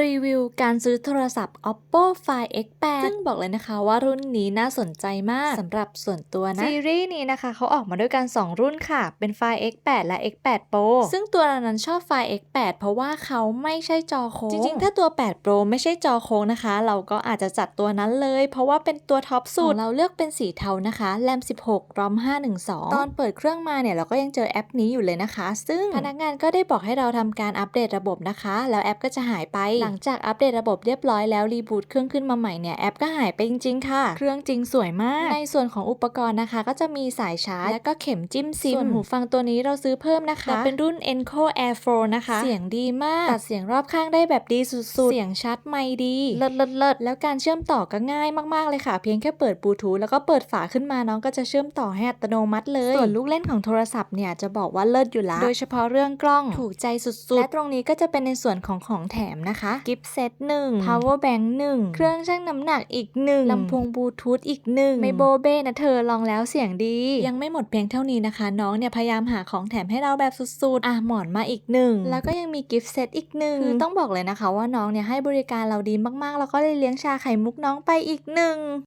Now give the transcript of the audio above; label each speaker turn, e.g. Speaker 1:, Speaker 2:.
Speaker 1: รีวิวการซื้อโทรศัพท์ Oppo Find X8 ซึ่งบอกเลยนะคะว่ารุ่นนี้น่าสนใจมากสำหรับส่วนตัวนะ ซีรีส์นี้นะคะเขาออกมาด้วยกัน 2 รุ่นค่ะ เป็น Find X8 และ X8 Pro ซึ่งตัวเรานั้นชอบ Find X8 เพราะว่าเขาไม่ใช่จอโค้ง จริงๆ ถ้าตัว 8 Pro ไม่ใช่จอโค้งนะคะ เราก็อาจจะจัดตัวนั้นเลย เพราะว่าเป็นตัวท็อปสุดของเราเลือกเป็นสีเทานะคะแรม16รอม512 ตอนเปิดเครื่องมาเนี่ยเราก็ยังเจอแอปนี้อยู่เลยนะคะ ซึ่งพนักงานก็ได้บอกให้เราทำการอัปเดตระบบนะคะ แล้วแอปก็จะหายไปหลังจากอัปเดตระบบเรียบร้อยแล้วรีบูตเครื่องขึ้นมาใหม่เนี่ยแอปก็หายไปจริงๆค่ะ เครื่องจริงสวยมาก ในส่วนของอุปกรณ์นะคะ ก็จะมีสายชาร์จ และก็เข็มจิ้มซิมส่วนหูฟังตัวนี้เราซื้อเพิ่มนะคะแต่เป็นรุ่น Enco Air 4นะคะ เสียงดีมากตัดเสียงรอบข้างได้แบบดีสุดๆ เสียงชัดไม่ดีเลิศเลิศเลิศแล้วการเชื่อมต่อก็ง่ายมากๆเลยค่ะ เพียงแค่เปิดบลูทูธแล้วก็เปิดฝาขึ้นมาน้องก็จะเชื่อมต่อให้อัตโนมัติเลย ส่วนลูกเล่นของโทรศัพท์เนี่ยจะบอกว่าเลิศอยู่แล้วโดยเฉพาะเรื่องกล้องถูกใจสุดๆและตรงนี้ก็จะเป็นในส่วนของของแถมนะคะกิฟต์เซตหนึ่ง power bank หนึ่ง เครื่องชั่งน้ำหนักอีกหนึ่งลำโพงบลูทูธอีกหนึ่ง ไม่โบเบ้นะเธอลองแล้วเสียงดี ยังไม่หมดเพียงเท่านี้นะคะ น้องเนี่ยพยายามหาของแถมให้เราแบบสุดๆ อะหมอนมาอีกหนึ่ง แล้วก็ยังมีกิฟต์เซตอีกหนึ่งคือต้องบอกเลยนะคะว่าน้องเนี่ยให้บริการเราดีมากๆ แล้วก็เลยเลี้ยงชาไข่มุกน้องไปอีกหนึ่ง